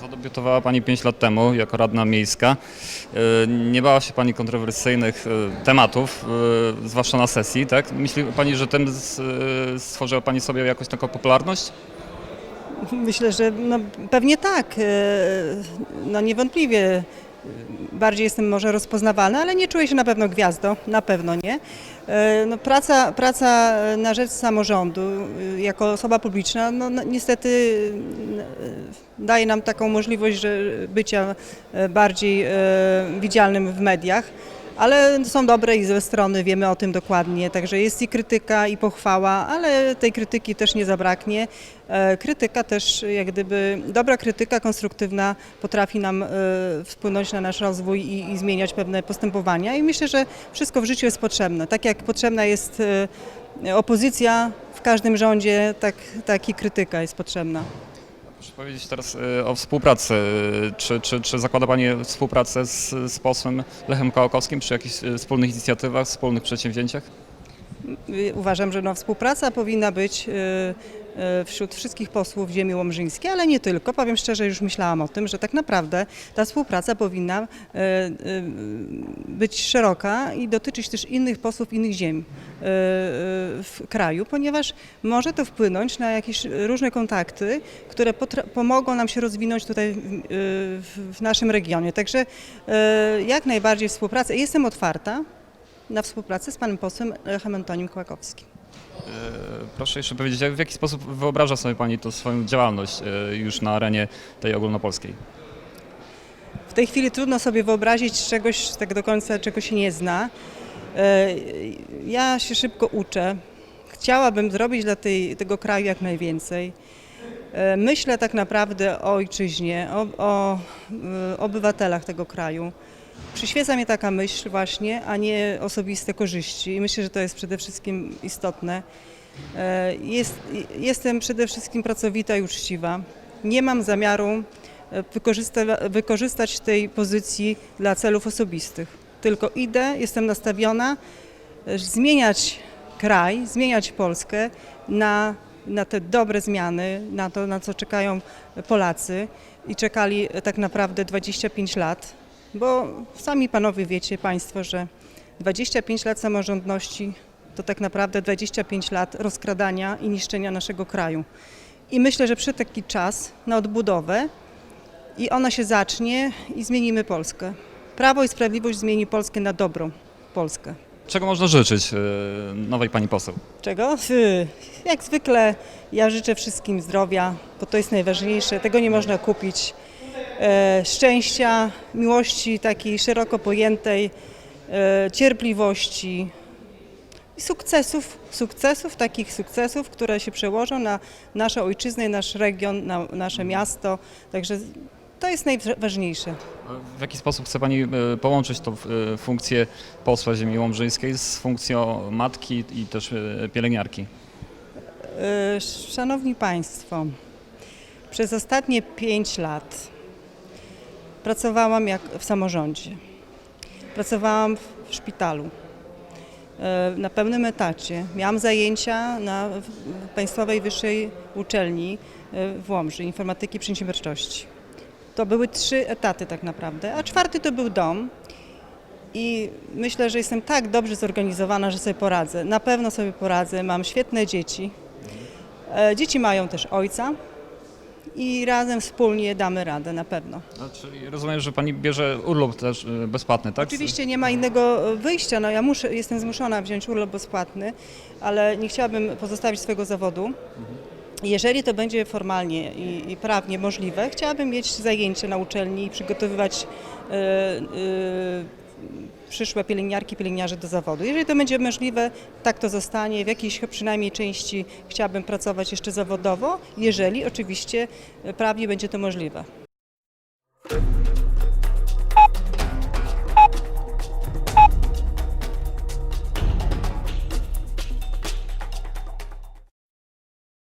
Zadebiutowała Pani 5 lat temu jako radna miejska. E, Nie bała się Pani kontrowersyjnych e, tematów, e, zwłaszcza na sesji, tak? Myśli Pani, że tym stworzyła Pani sobie jakąś taką popularność? Myślę, że no, pewnie tak. No niewątpliwie bardziej jestem może rozpoznawalna, ale nie czuję się na pewno gwiazdą, na pewno nie. E, No, praca, praca na rzecz samorządu e, jako osoba publiczna no, no, niestety e, daje nam taką możliwość, że bycia e, bardziej e, widzialnym w mediach. Ale są dobre i złe strony, wiemy o tym dokładnie. Także jest i krytyka, i pochwała, ale tej krytyki też nie zabraknie. E, Krytyka też, jak gdyby, dobra krytyka konstruktywna potrafi nam e, wpłynąć na nasz rozwój i, i zmieniać pewne postępowania. I myślę, że wszystko w życiu jest potrzebne. Tak jak potrzebna jest e, opozycja w każdym rządzie, tak, tak i krytyka jest potrzebna. Proszę powiedzieć teraz e, o współpracy. Czy, czy, czy zakłada Pani współpracę z, z posłem Lechem Kołakowskim przy jakichś e, wspólnych inicjatywach, wspólnych przedsięwzięciach? Y, Uważam, że no, współpraca powinna być y, y, wśród wszystkich posłów ziemi łomżyńskiej, ale nie tylko. Powiem szczerze, już myślałam o tym, że tak naprawdę ta współpraca powinna y, y, być szeroka i dotyczyć też innych posłów innych ziem w kraju, ponieważ może to wpłynąć na jakieś różne kontakty, które pomogą nam się rozwinąć tutaj w, naszym regionie. Także jak najbardziej współpraca. Jestem otwarta na współpracę z panem posłem Lechem Antonim Kłakowskim. E, Proszę jeszcze powiedzieć, w jaki sposób wyobraża sobie Pani tą swoją działalność e, już na arenie tej ogólnopolskiej? W tej chwili trudno sobie wyobrazić czegoś tak do końca, czego się nie zna. E, Ja się szybko uczę. Chciałabym zrobić dla tej, tego kraju jak najwięcej. Myślę tak naprawdę o ojczyźnie, o, o obywatelach tego kraju. Przyświeca mnie taka myśl właśnie, a nie osobiste korzyści. I myślę, że to jest przede wszystkim istotne. E, Jest, jestem przede wszystkim pracowita i uczciwa. Nie mam zamiaru e, wykorzysta- wykorzystać tej pozycji dla celów osobistych. Tylko idę, jestem nastawiona e, zmieniać kraj, zmieniać Polskę na, na te dobre zmiany, na to, na co czekają Polacy i czekali tak naprawdę 25 lat, bo sami panowie wiecie Państwo, że 25 lat samorządności to tak naprawdę 25 lat rozkradania i niszczenia naszego kraju. I myślę, że przyszedł taki czas na odbudowę i ona się zacznie i zmienimy Polskę. Prawo i Sprawiedliwość zmieni Polskę na dobrą Polskę. Czego można życzyć e, nowej Pani poseł? Czego? Jak zwykle ja życzę wszystkim zdrowia, bo to jest najważniejsze. Tego nie można kupić. E, szczęścia, miłości takiej szeroko pojętej, e, cierpliwości i sukcesów, sukcesów, takich sukcesów, które się przełożą na naszą ojczyznę, nasz region, na nasze miasto. Także to jest najważniejsze. W jaki sposób chce Pani e, połączyć tą funkcję posła ziemi łomżyńskiej z funkcją matki i też pielęgniarki? Szanowni Państwo, przez ostatnie pięć lat pracowałam jak w samorządzie. Pracowałam w szpitalu e, na pełnym etacie. Miałam zajęcia na Państwowej Wyższej Uczelni e, w Łomży, Informatyki Przedsiębiorczości. To były trzy etaty tak naprawdę, a czwarty to był dom. I myślę, że jestem tak dobrze zorganizowana, że sobie poradzę. Na pewno sobie poradzę. Mam świetne dzieci. E, Dzieci mają też ojca i razem wspólnie damy radę na pewno. No, czyli rozumiem, że Pani bierze urlop też e, bezpłatny, tak? Oczywiście nie ma innego e, wyjścia. No ja muszę, jestem zmuszona wziąć urlop bezpłatny, ale nie chciałabym pozostawić swojego zawodu. Jeżeli to będzie formalnie i, i prawnie możliwe, chciałabym mieć zajęcie na uczelni i przygotowywać e, e, przyszłe pielęgniarki, pielęgniarzy do zawodu. Jeżeli to będzie możliwe, tak to zostanie. W jakiejś przynajmniej części chciałabym pracować jeszcze zawodowo, jeżeli oczywiście e, prawnie będzie to możliwe.